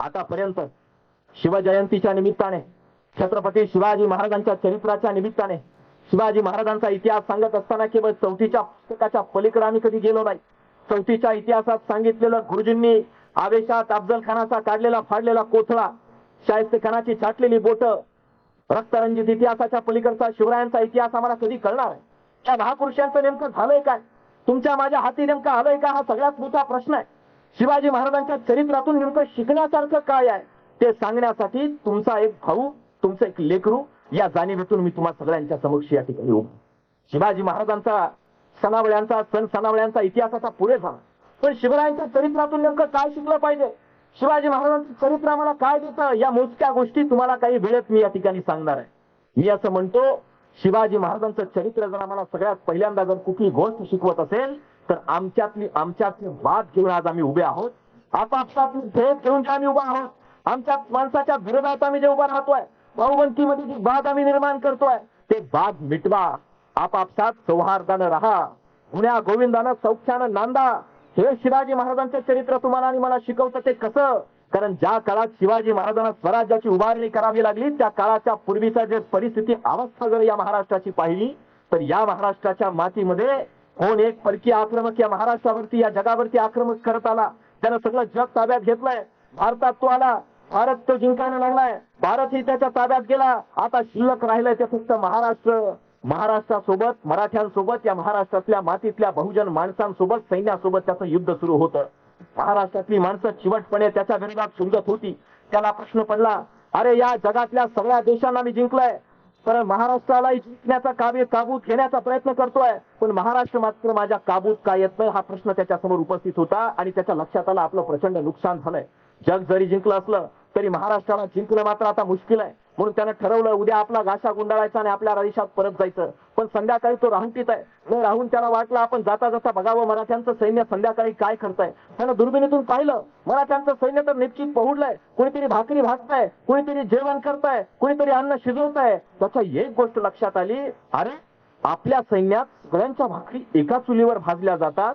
आतापर्यंत शिवजयंतीच्या निमित्ताने छत्रपती शिवाजी महाराजांच्या चरित्राच्या निमित्ताने शिवाजी महाराजांचा इतिहास सांगत असताना केवळ चौथीच्या पुस्तकाच्या पलीकडे आम्ही कधी गेलो नाही. चौथीच्या इतिहासात सांगितलेलं गुरुजींनी आवेशात अफजल खानाचा काढलेला फाडलेला कोथळा शाहिस्ते खानाची छाटलेली बोट रक्तरंजित इतिहासाच्या पलीकडचा शिवरायांचा इतिहास आम्हाला कधी कळणार आहे त्या महापुरुषांचं नेमकं झालंय काय? तुमच्या माझ्या हाती नेमकं आलंय का? हा सगळ्यात मोठा प्रश्न आहे. शिवाजी महाराजांच्या चरित्रातून नेमकं शिकण्यासारखं काय आहे ते सांगण्यासाठी तुमचा एक भाऊ तुमचं एक लेकरू या जाणीवेतून मी तुम्हाला सगळ्यांच्या समक्ष या ठिकाणी येऊ शिवाजी महाराजांचा सणावळ्यांचा सण सणावळ्यांचा इतिहासाचा पुढे झाला. पण शिवरायांच्या चरित्रातून नेमकं काय शिकलं पाहिजे? शिवाजी महाराजांचं चरित्र आम्हाला काय देतं? या मोजक्या गोष्टी तुम्हाला काही वेळेत मी या ठिकाणी सांगणार आहे. मी असं म्हणतो शिवाजी महाराजांचं चरित्र जर आम्हाला सगळ्यात पहिल्यांदा जर कुठली गोष्ट शिकवत असेल तर आमच्यातली आमच्यातली वाद घेऊन आज आम्ही उभे आहोत. आपापसातली भेद घेऊन जे आम्ही उभा आहोत आमच्या माणसाच्या विरोधात आम्ही जे उभा राहतोय भाऊबंदकीमध्ये जी वाद आम्ही निर्माण करतोय ते वाद मिटवा. आपापसात सौहार्दानं राहा. गुण्या गोविंदानं सौख्यानं नांदा. हे शिवाजी महाराजांचं चरित्र तुम्हाला आणि मला शिकवतं ते कसं? कारण ज्या काळात शिवाजी महाराजांना स्वराज्याची उभारणी करावी लागली त्या काळाच्या पूर्वीचा जे परिस्थिती अवस्था जर या महाराष्ट्राची पाहिली तर या महाराष्ट्राच्या मातीमध्ये कोण एक परकीय आक्रमक या महाराष्ट्रावरती या जगावरती आक्रमक करत आला. त्यानं सगळं जग ताब्यात घेतलंय. भारतात तो आला. भारत तो जिंकायला लागलाय. भारत ही त्याच्या ताब्यात गेला. आता शिल्लक राहिलंय ते फक्त महाराष्ट्र. महाराष्ट्रासोबत मराठ्यांसोबत या महाराष्ट्रातल्या मातीतल्या बहुजन माणसांसोबत सैन्यासोबत त्याचं युद्ध सुरू होतं. महाराष्ट्रातली माणसं चिवटपणे त्याच्या विरोधात शुंगत होती. त्याला प्रश्न पडला अरे या जगातल्या सगळ्या देशांना मी जिंकलंय. कारण महाराष्ट्रालाही जिंकण्याचा काव्य काबूत घेण्याचा प्रयत्न करतोय. पण महाराष्ट्र मात्र माझ्या काबूत का येत नाही हा प्रश्न त्याच्यासमोर उपस्थित होता आणि त्याच्या लक्षात आला आपलं प्रचंड नुकसान झालंय. जग जरी जिंकलं असलं तरी महाराष्ट्राला जिंकणं मात्र आता मुश्किल आहे. म्हणून त्यानं ठरवलं उद्या आपला घासा गुंडाळायचा आणि आपल्या देशात परत जायचं. पण संध्याकाळी तो राहून आहे. न राहून त्याला वाटलं आपण जाता जाता बघावं मराठ्यांचं सैन्य संध्याकाळी काय करताय. त्यानं दुर्बिणीतून पाहिलं मराठ्यांचं सैन्य तर निश्चित पहुडलंय. कोणीतरी भाकरी भाजताय कोणीतरी जेवण करताय कोणीतरी अन्न शिजवताय. त्याच्या एक गोष्ट लक्षात आली अरे आपल्या सैन्यात सगळ्यांच्या भाकरी एका चुलीवर भाजल्या जातात.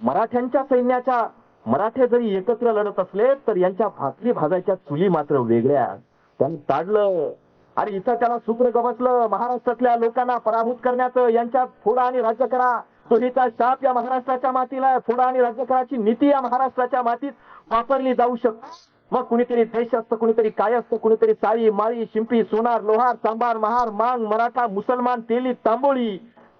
मराठ्यांच्या सैन्याच्या मराठे जरी एकत्र लढत असले तर यांच्या भाकरी भाजायच्या चुली मात्र वेगळ्या. त्यांनी ताडलं अरे इथं त्याला सूत्र गमसलं महाराष्ट्रातल्या लोकांना पराभूत करण्याचं यांच्या फोडा आणि राज्य करा चोरीचा शाप या महाराष्ट्राच्या मातीला आहे. फोडा आणि राज्य कराची नीती या महाराष्ट्राच्या मातीत वापरली जाऊ शकते मग कुणीतरी देश असतं कुणीतरी काय असतं कुणीतरी साळी माळी शिंपी सोनार लोहार सांबार महार मांग मराठा मुसलमान तेली तांबोळी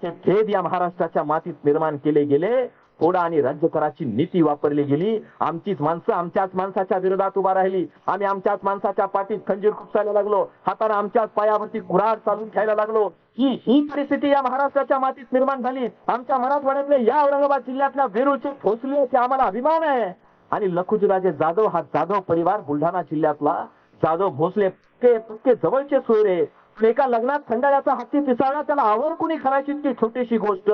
हे भेद या महाराष्ट्राच्या मातीत निर्माण केले गेले फोडा आणि राज्य कराची नीती वापरली गेली. आमचीच माणसं आमच्याच माणसाच्या विरोधात उभा राहिली. आम्ही आमच्याच माणसाच्या पाठीत खंजीर खुपसायला लागलो. हाताने आमच्याच पायावरती कुऱ्हाड चालून घ्यायला लागलो. ही ही परिस्थिती या महाराष्ट्राच्या मातीत निर्माण झाली. आमच्या मराठवाड्यातले या औरंगाबाद जिल्ह्यातल्या वेरूळचे भोसले ते आम्हाला अभिमान आहे. आणि लखुजीराजे जाधव हा जाधव परिवार बुलढाणा जिल्ह्यातला. जाधव भोसले पक्के पक्के जवळचे सोयरे. एका लग्नात खंडाळ्याचा हत्ती पिसाळला त्याला आवर कुणी करायची इतकी छोटीशी गोष्ट?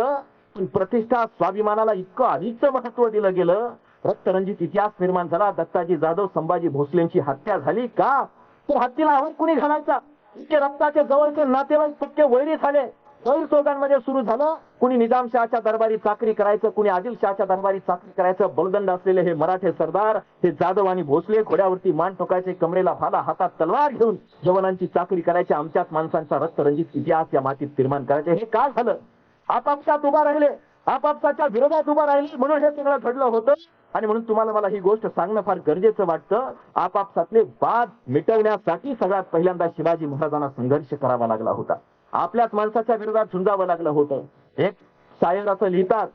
पण प्रतिष्ठा स्वाभिमानाला इतकं अधिकच महत्त्व दिलं गेलं. रक्तरंजित इतिहास निर्माण झाला. दत्ताजी जाधव संभाजी भोसलेंची हत्या झाली का? तो हत्तीला आवाज कुणी घालायचा? इतके रक्ताचे जवळचे नातेवाईक पक्के वैरी झाले. गैरसोगांमध्ये सुरू झालं. कुणी निजामशहाच्या दरबारी चाकरी करायचं कुणी आदिलशहाच्या दरबारी चाकरी करायचं बलदंड असलेले हे मराठे सरदार हे जाधव आणि भोसले घोड्यावरती मान ठोकायचे कमरेला भाला हातात तलवार घेऊन जवानांची चाकरी करायची आमच्याच माणसांचा रक्तरंजित इतिहास या मातीत निर्माण करायचे. हे का झालं? आपापसात उभा राहिले आपापसाच्या विरोधात उभा राहिले म्हणून हे सगळं घडलं होतं. आणि म्हणून तुम्हाला मला ही गोष्ट सांगणं फार गरजेचं वाटतं. आपापसातले वाद मिटवण्यासाठी सगळ्यात पहिल्यांदा शिवाजी महाराजांना संघर्ष करावा लागला होता. आपल्याच माणसाच्या विरोधात झुंजावं लागलं होतं. एक शायर असं लिहितात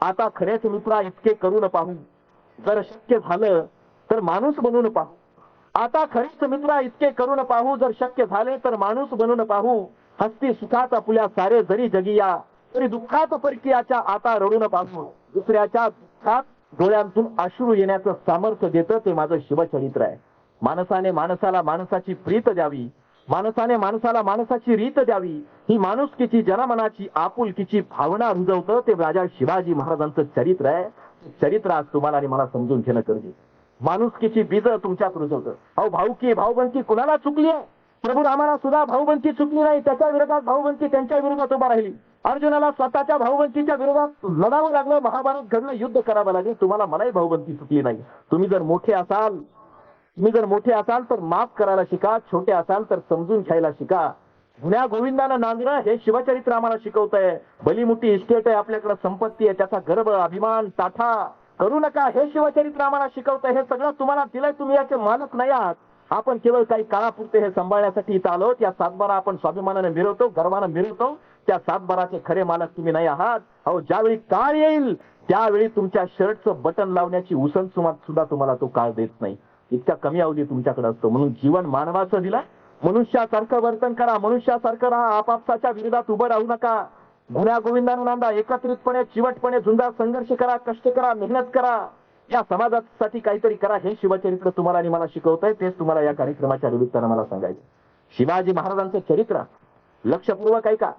आता खरेच मित्रा इतके करून पाहू हो. जर शक्य झालं तर माणूस बनून पाहू हो. आता खरेच मित्रा इतके करून पाहू हो. जर शक्य झाले तर माणूस बनून पाहू हस्ती सुखात आपल्या सारे जरी जगिया. तरी दुःखात परकीयाच्या आता रडून पाहून दुसऱ्याच्या दुःखात डोळ्यांतून अश्रू येण्याचं सामर्थ्य देतं ते माझं शिवचरित्र आहे. माणसाने माणसाला माणसाची प्रीत द्यावी. माणसाने माणसाला माणसाची रीत द्यावी. ही माणुसकीची जनमनाची आपुलकीची भावना रुजवतं ते राजा शिवाजी महाराजांचं चरित्र आहे. चरित्र आज तुम्हाला आणि मला समजून घेणं गरजेचं माणुसकीची बीज तुमच्यात रुजवतं. अहो भाऊकी भाऊबंकी कुणाला चुकली आहे? प्रभू रामाला सुद्धा भाऊबंती चुकली नाही त्याच्या विरोधात भाऊबंती त्यांच्या विरोधात उभा राहिली. अर्जुनाला स्वतःच्या भाऊबंतीच्या विरोधात लढावं लागलं महाभारत घडलं युद्ध करावं लागेल. तुम्हाला मलाही भाऊबंती चुकली नाही. तुम्ही जर मोठे असाल तुम्ही जर मोठे असाल तर माफ करायला शिका. छोटे असाल तर समजून घ्यायला शिका. गुन्ह्या गोविंदानं नांदणं हे शिवचरित्र आम्हाला शिकवत आहे भली इस्टेट आहे आपल्याकडे संपत्ती आहे त्याचा गर्भ अभिमान ताठा. करू नका हे शिवचरित्र आम्हाला शिकवत हे सगळं तुम्हाला दिलंय तुम्ही याचे मालक नाही आहात. आपण केवळ काही काळापुरते हे सांभाळण्यासाठी इथं आलो त्या सातबारा आपण स्वाभिमानाने मिरवतो गर्वानं मिरवतो. त्या सातबाराचे खरे मालक तुम्ही नाही आहात. अहो ज्यावेळी काळ येईल त्यावेळी तुमच्या शर्टचं बटन लावण्याची उसण सुद्धा तुम्हाला तो काळ देत नाही. इतक्या कमी अवधी तुमच्याकडे असतो. म्हणून जीवन मानवाचं दिलं. मनुष्यासारखं वर्तन करा मनुष्यासारखं राहा आपापसाच्या विरोधात उभं राहू नका. गुन्ह्या गोविंदानंदा एकत्रितपणे चिवटपणे झुंजा संघर्ष करा कष्ट करा मेहनत करा. या समाजासाठी काहीतरी करा. हे शिवचरित्र तुम्हाला आणि मला शिकवत आहे तेच तुम्हाला या कार्यक्रमाच्या निमित्तानं मला सांगायचं शिवाजी महाराजांचं चरित्र लक्षपूर्वक ऐका.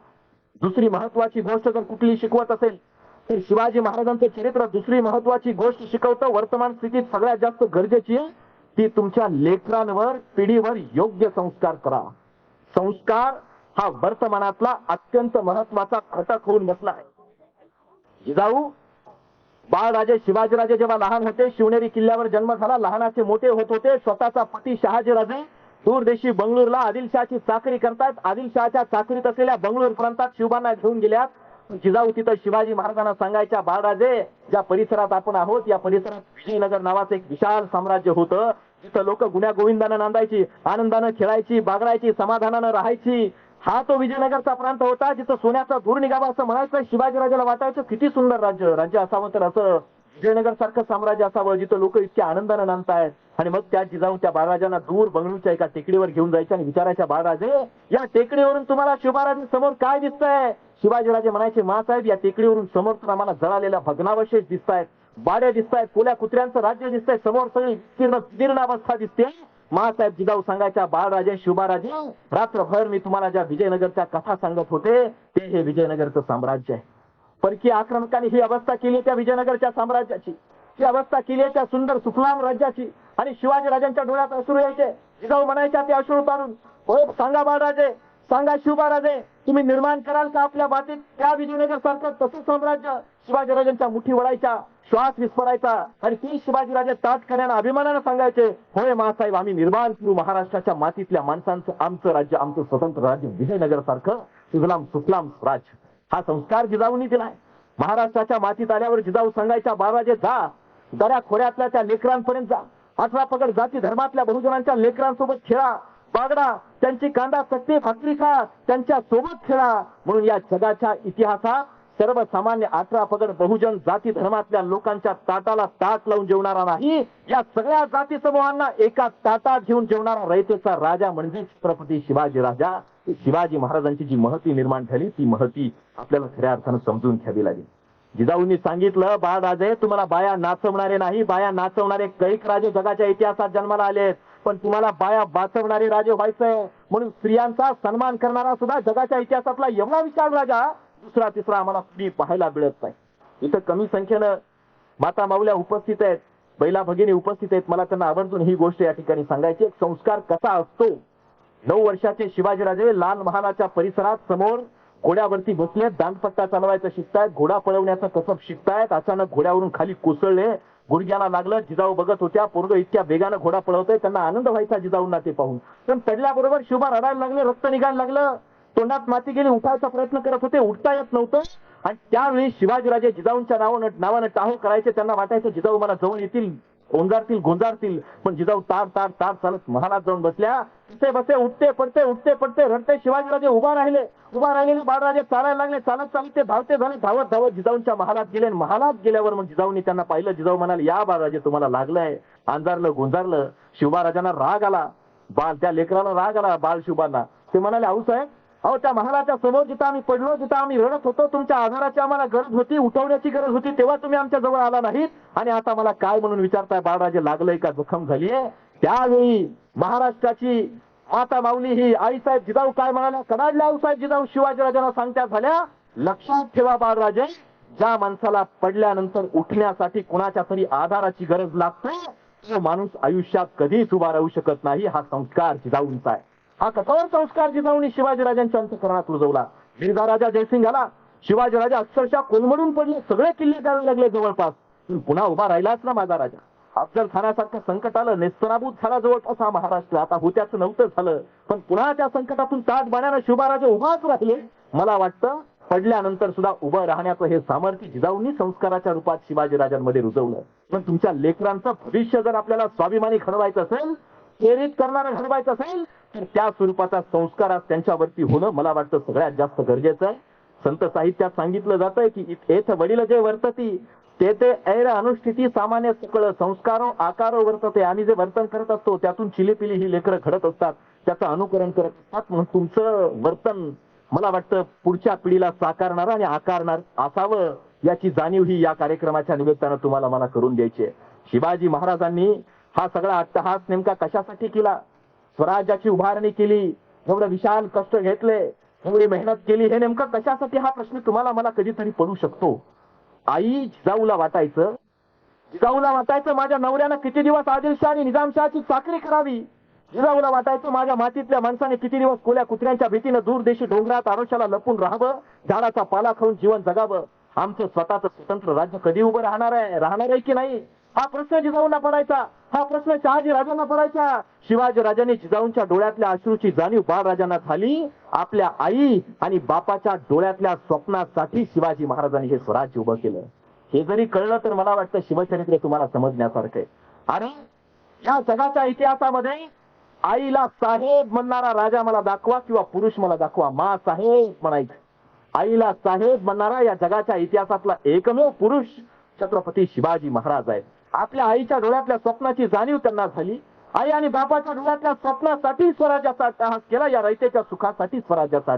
दुसरी महत्वाची गोष्ट जर कुठली शिकवत असेल तर शिवाजी महाराजांचं चरित्र दुसरी महत्वाची गोष्ट शिकवतं. वर्तमान स्थितीत सगळ्यात जास्त गरजेची आहे ती तुमच्या लेकरांवर पिढीवर योग्य संस्कार करा संस्कार हा वर्तमानातला अत्यंत महत्त्वाचा घटक होऊन बसला आहे. जिजाऊ बाळराजे शिवाजीराजे जेव्हा लहान होते शिवनेरी किल्ल्यावर जन्म झाला. लहानाचे मोठे होत होते. स्वतःचा पती शहाजीराजे. दूरदेशी बंगळूरला आदिलशहाची चाकरी करतात. आदिलशहाच्या चाकरीत असलेल्या बंगळूर प्रांतात शिवबांना घेऊन गेल्यात. जिजाऊ तिथं शिवाजी महाराजांना सांगायच्या बाळराजे ज्या परिसरात आपण आहोत या परिसरात विजयनगर नावाचं एक विशाल साम्राज्य होतं. तिथं लोक गुन्ह्या गोविंदानं नांदायची आनंदानं खेळायची बागडायची समाधानानं राहायची. हा तो विजयनगरचा प्रांत होता जिथं सोन्याचा धूर निघावा असं म्हणायचं. शिवाजीराजाला वाटायचं किती सुंदर राज्य राज्य असावं तर असं विजयनगर सारखं साम्राज्य असावं जिथं लोक इतक्या आनंदाने नांदतायत. आणि मग त्या जिजाऊन त्या बाळराजांना दूर बंगळूरच्या एका टेकडीवर घेऊन जायच्या आणि विचारायच्या बाळराजे या टेकडीवरून तुम्हाला शिवराज समोर काय दिसतंय? शिवाजीराजे म्हणायचे मासाहेब या टेकडीवरून समोर तर आम्हाला जळालेल्या भग्नावशेष दिसतायत. बाड्या दिसतायत. कोल्या कुत्र्यांचं राज्य दिसतंय. समोर सगळी विस्तीर्ण अवस्था दिसते. मासाहेब जिजाऊ सांगायच्या बाळराजे शिवबाराजे रात्रभर मी तुम्हाला ज्या विजयनगरच्या कथा सांगत होते ते हे विजयनगरचं साम्राज्य आहे. परकीय आक्रमकांनी ही अवस्था केली त्या विजयनगरच्या साम्राज्याची. ही अवस्था केली आहे त्या सुंदर सुफलाम राज्याची. आणि शिवाजी राजांच्या डोळ्यात अश्रू यायचे. जिजाऊ म्हणायच्या ते अश्रू हो सांगा बाळराजे सांगा शिवबाराजे तुम्ही निर्माण कराल का आपल्या बातीत त्या विजयनगर सारखं तसं साम्राज्य शिवाजीराजांच्या मुठी वळायच्या श्वास विस्फरायचा आणि ती शिवाजीराजे ताटकऱ्यांना अभिमानानं सांगायचे होय मासाहेब आम्ही निर्माण करू महाराष्ट्राच्या मातीतल्या माणसांचं आमचं राज्य आमचं स्वतंत्र राज्य विजयनगर सारखं सुजलाम सुफलाम राज. हा संस्कार जिजाऊनी दिलाय महाराष्ट्राच्या मातीत आल्यावर जिजाऊ सांगायच्या बाराजे जा. दऱ्या खोऱ्यातल्या त्या लेकरांपर्यंत जा. अठरा पगड जाती धर्मातल्या बहुजनांच्या लेकरांसोबत खेळा. बागडा त्यांची कांदा चटणी भाकरी खा त्यांच्यासोबत खेळा. म्हणून या जगाच्या इतिहासात सर्वसामान्य अठरा पगड बहुजन जाती धर्मातल्या लोकांच्या ताटाला ताट लावून जेवणारा नाही. या सगळ्या जाती समूहांना एका ताटात घेऊन जेवणारा रयतेचा राजा म्हणजे छत्रपती शिवाजी राजा. शिवाजी महाराजांची जी महती निर्माण झाली ती महती आपल्याला खऱ्या अर्थानं समजून घ्यावी लागेल. जिजाऊंनी सांगितलं बाळराजे तुम्हाला बाया नाचवणारे नाही. बाया नाचवणारे कैक राजे जगाच्या इतिहासात जन्माला आलेत. पण तुम्हाला बाया वाचवणारे राजे व्हायचंय म्हणून स्त्रियांचा सन्मान करणारा सुद्धा जगाच्या इतिहासातला एवढा विचार राजा दुसरा तिसरा आम्हाला स्त्री पाहायला मिळत नाही. इथं कमी संख्येनं माता माऊल्या उपस्थित आहेत बैला भगिनी उपस्थित आहेत. मला त्यांना आवर्जून ही गोष्ट या ठिकाणी सांगायची एक संस्कार कसा असतो? नऊ वर्षाचे शिवाजीराजे लाल महालाच्या परिसरात समोर घोड्यावरती बसले दांडपट्टा चालवायचं शिकतायत घोडा पळवण्याचं कसब शिकतायत अचानक घोड्यावरून खाली कोसळले गुडघ्याला लागलं जिजाऊ बघत होत्या पोरग इतक्या वेगानं घोडा पळवतोय त्यांना आनंद व्हायचा जिजाऊंना ते पाहून. पण चढल्याबरोबर शिवबा रडायला लागले रक्त निघायला लागलं तोंडात माती गेली उठायचा प्रयत्न करत होते उठता येत नव्हतं. आणि त्यावेळी शिवाजीराजे जिजाऊंच्या नावानं नावानं टाहो करायचे त्यांना वाटायचं जिजाऊ मला जवळ येतील. गोंजारतील गोंजारतील. पण जिजाऊ तार तार तार चालत महालात जाऊन बसल्या. ते बसे उठते पडते उठते पडते रडते. शिवाजीराजे उभा राहिले. उभा राहिलेले बाळराजे चालायला लागले. चालत चालत ते धावते झाले धावत धावत जिजाऊंच्या महालात गेले. महालात गेल्यावर मग जिजाऊंनी त्यांना पाहिलं. जिजाऊ म्हणाले या बाळराजे तुम्हाला लागलंय. अंधारलं गोंजारलं. शिवबाराजांना राग आला. बाळ त्या लेकराला राग आला बाळ शिवबांना ते म्हणाले आऊसाहेब अहो त्या महालाच्या समोर जिथं आम्ही पडलो जिथं आम्ही रडत होतो तुमच्या आधाराची आम्हाला गरज होती उठवण्याची गरज होती तेव्हा तुम्ही आमच्या जवळ आला नाहीत. आणि आता मला काय म्हणून विचारताय बाळराजे लागलंय का? जखम झालीये? त्यावेळी महाराष्ट्राची माता माऊली ही आईसाहेब जिजाऊ काय म्हणाल्या? कडाडल्या आऊसाहेब जिजाऊ शिवाजीराजांना सांगत्या झाल्या लक्षात ठेवा बाळराजे ज्या माणसाला पडल्यानंतर उठण्यासाठी कुणाच्या तरी आधाराची गरज लागते तो माणूस आयुष्यात कधीच उभा राहू शकत नाही हा संस्कार जिजाऊंचा आहे. हा कथावर संस्कार जिजाऊंनी शिवाजीराजांच्या अंतकरणात रुजवला? मिर्झा राजा जयसिंग आला शिवाजीराजा अक्षरशः कोलमडून पडले सगळे किल्ले करायला लागले जवळपास. पुन्हा उभा राहिलाच ना माझा राजा अफजल खानासारखं संकट आलं नेस्तनाबूत झाला जवळपास हा महाराष्ट्र. आता होत्याचं नव्हतं झालं पण पुन्हा त्या संकटातून ताटबाण्यानं शिवबाराजे उभाच राहिले. मला वाटतं पडल्यानंतर सुद्धा उभं राहण्याचं हे सामर्थ्य जिजाऊंनी संस्काराच्या रूपात शिवाजीराजांमध्ये रुजवलं. पण तुमच्या लेकरांचं भविष्य जर आपल्याला स्वाभिमानी खणवायचं असेल प्रेरित करणारा घडवायचं असेल तर त्या स्वरूपाचा संस्कार आज त्यांच्यावरती होणं मला वाटतं सगळ्यात जास्त गरजेचं आहे. संत साहित्यात सांगितलं जातंय की येथ वडील जे वर्तती ते ते ऐर अनुष्ठिती सामान्य सकळ संस्कारो आकारो वर्तते. आम्ही जे वर्तन करत असतो त्यातून चिलीपिली ही लेकरं घडत असतात. त्याचं अनुकरण करत असतात. म्हणून तुमचं वर्तन मला वाटतं पुढच्या पिढीला साकारणार आणि आकारणार असावं याची जाणीव ही या कार्यक्रमाच्या निमित्तानं तुम्हाला मला करून द्यायची आहे. शिवाजी महाराजांनी हा सगळा अट्टहास नेमका कशासाठी केला? स्वराज्याची उभारणी केली एवढं विशाल कष्ट घेतले एवढी मेहनत केली हे नेमकं कशासाठी हा प्रश्न तुम्हाला मला कधीतरी पडू शकतो? आई जिजाऊला वाटायचं. जिजाऊला वाटायचं माझ्या नवऱ्यानं किती दिवस आदिलशाह आणि निजामशहाची चाकरी करावी? जिजाऊला वाटायचं माझ्या मातीतल्या माणसाने किती दिवस कोल्या कुत्र्यांच्या भीतीनं दूरदेशी डोंगरात आरोशाला लपून राहावं झाडाचा पाला खाऊन जीवन जगावं. आमचं स्वतःच स्वतंत्र राज्य कधी उभं राहणार आहे? राहणार आहे की नाही? हा प्रश्न जिजाऊला पडायचा. हा प्रश्न शहाजी राजांना पडायचा. शिवाजी राजांनी जिजाऊंच्या डोळ्यातल्या अश्रूची जाणीव बाळराजांना झाली. आपल्या आई आणि बापाच्या डोळ्यातल्या स्वप्नासाठी शिवाजी महाराजांनी हे स्वराज्य उभं केलं. हे जरी कळलं तर मला वाटतं शिवचरित्र तुम्हाला समजण्यासारखं आहे आणि या जगाच्या इतिहासामध्ये आईला साहेब म्हणणारा राजा मला दाखवा किंवा पुरुष मला दाखवा मा साहेब म्हणायचं. आईला साहेब म्हणणारा या जगाच्या इतिहासातला एकमेव पुरुष छत्रपती शिवाजी महाराज आहेत. आपल्या आईच्या डोळ्यातल्या स्वप्नाची जाणीव त्यांना झाली. आई आणि बापाच्या डोळ्यातल्या स्वप्नासाठी स्वराज्याचा अट्टहास केला या रयतेच्या सुखासाठी स्वराज्याचा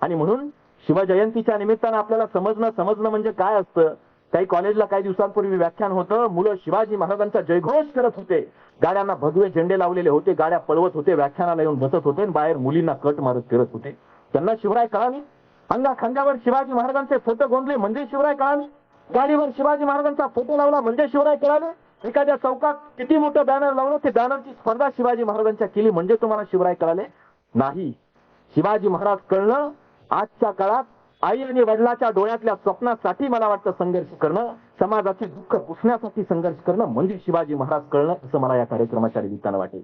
आणि म्हणून शिवजयंतीच्या निमित्तानं आपल्याला समजणं समजणं म्हणजे काय असतं? काही कॉलेजला काही दिवसांपूर्वी व्याख्यान होतं मुलं शिवाजी महाराजांचा जयघोष करत होते. गाड्यांना भगवे झेंडे लावलेले होते गाड्या पळवत होते व्याख्यानाला येऊन बसत होते आणि बाहेर मुलींना कट मारत फिरत होते. त्यांना शिवराय कळाली. अंगा खांद्यावर शिवाजी महाराजांचे फोटो गोंधले म्हणजे शिवराय कळाली. गाडीवर शिवाजी महाराजांचा फोटो लावला म्हणजे शिवराय कळाले एखाद्या चौकात किती मोठं बॅनर लावलं ते बॅनरची स्पर्धा शिवाजी महाराजांच्या केली म्हणजे तुम्हाला शिवराय कळाले? नाही. शिवाजी महाराज कळणं आजच्या काळात आई आणि वडिलाच्या डोळ्यातल्या स्वप्नासाठी मला वाटतं संघर्ष करणं समाजाचे दुःख पुसण्यासाठी संघर्ष करणं म्हणजे शिवाजी महाराज कळणं असं मला या कार्यक्रमाच्या निमित्तानं वाटेल.